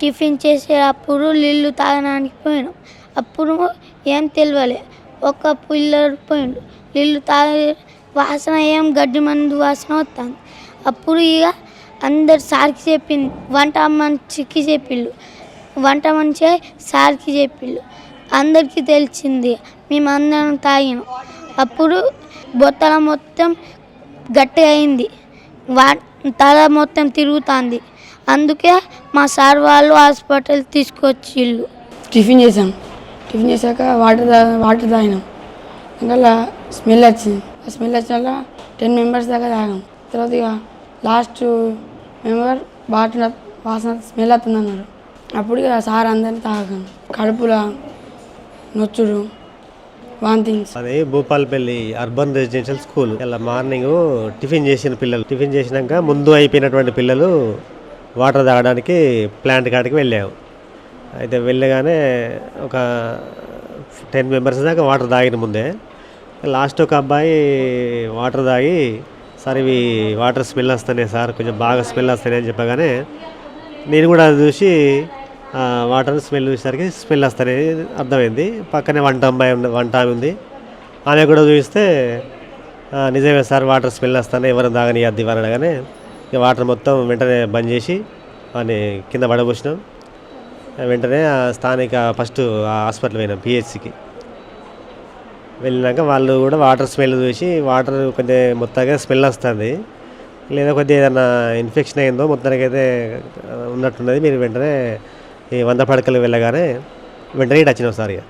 Tiffin చేసేటప్పుడు నీళ్ళు తాగడానికి పోయినాం. అప్పుడు ఏం తెలియలే ఒక పిల్లడు పోయిండు. నీళ్ళు తాగి వాసన ఏం గడ్డి మందు వాసన వస్తుంది అప్పుడు ఇక అందరు సార్కి చెప్పింది. వంట మంచికి చెప్పిళ్ళు. వంట మంచిగా సార్కి చెప్పిళ్ళు. అందరికీ తెలిసింది. మేము అందరం తాగినాం. అప్పుడు బొత్తల మొత్తం గట్టిగా అయింది. వా తల మొత్తం తిరుగుతుంది. అందుకే మా సార్ వాళ్ళు హాస్పిటల్ తీసుకొచ్చిళ్ళు. టిఫిన్ చేసాం టిఫిన్ చేశాక వాటర్ వాటర్ తాగినాం. ఇంకా స్మెల్ వచ్చింది. ఆ స్మెల్ వచ్చాక టెన్ మెంబర్స్ దాకా తాగాం. తర్వాత ఇక లాస్ట్ మెంబర్ వాటర్ వాసన స్మెల్ వస్తుంది అన్నారు. అప్పుడు ఇక సార్ అందరిని తాగాం. కడుపులో నొచ్చుడు వాంతింగ్స్. అది భూపాలపల్లి అర్బన్ రెసిడెన్షియల్ స్కూల్. ఇలా మార్నింగ్ టిఫిన్ చేసిన పిల్లలు. టిఫిన్ చేసినాక ముందు అయిపోయినటువంటి పిల్లలు వాటర్ తాగడానికి ప్లాంట్ కాడికి వెళ్ళాము. అయితే వెళ్ళగానే ఒక టెన్ మెంబర్స్ దాకా వాటర్ తాగిన ముందే లాస్ట్ ఒక అబ్బాయి వాటర్ తాగి సార్ ఇవి వాటర్ స్మెల్ వస్తున్నాయి సార్ కొంచెం బాగా స్మెల్ వస్తున్నాయి అని చెప్పగానే నేను కూడా అది చూసి వాటర్ స్మెల్ చూసేసరికి స్మెల్ వస్తాయి అర్థమైంది. పక్కనే వంట అమ్మాయి ఉంది వంట ఆమె ఉంది. ఆమె కూడా చూస్తే నిజమే సార్ వాటర్ స్మెల్ వస్తానే ఎవరు తాగని అద్ది అనగానే ఇక వాటర్ మొత్తం వెంటనే బంద్ చేసి వాడిని కింద పడబోసినాం. వెంటనే ఆ స్థానిక ఫస్ట్ ఆ హాస్పిటల్ పోయినాం పిహెచ్సికి. వెళ్ళినాక వాళ్ళు కూడా వాటర్ స్మెల్ చూసి వాటర్ కొద్దిగా మొత్తంగా స్మెల్ వస్తుంది. లేదా కొద్దిగా ఏదైనా ఇన్ఫెక్షన్ అయిందో మొత్తానికి అయితే ఉన్నట్టున్నది. మీరు వెంటనే ఈ వంద పడకలు వెళ్ళగానే వెంటనే ఇటు వచ్చినాం సార్ ఇక.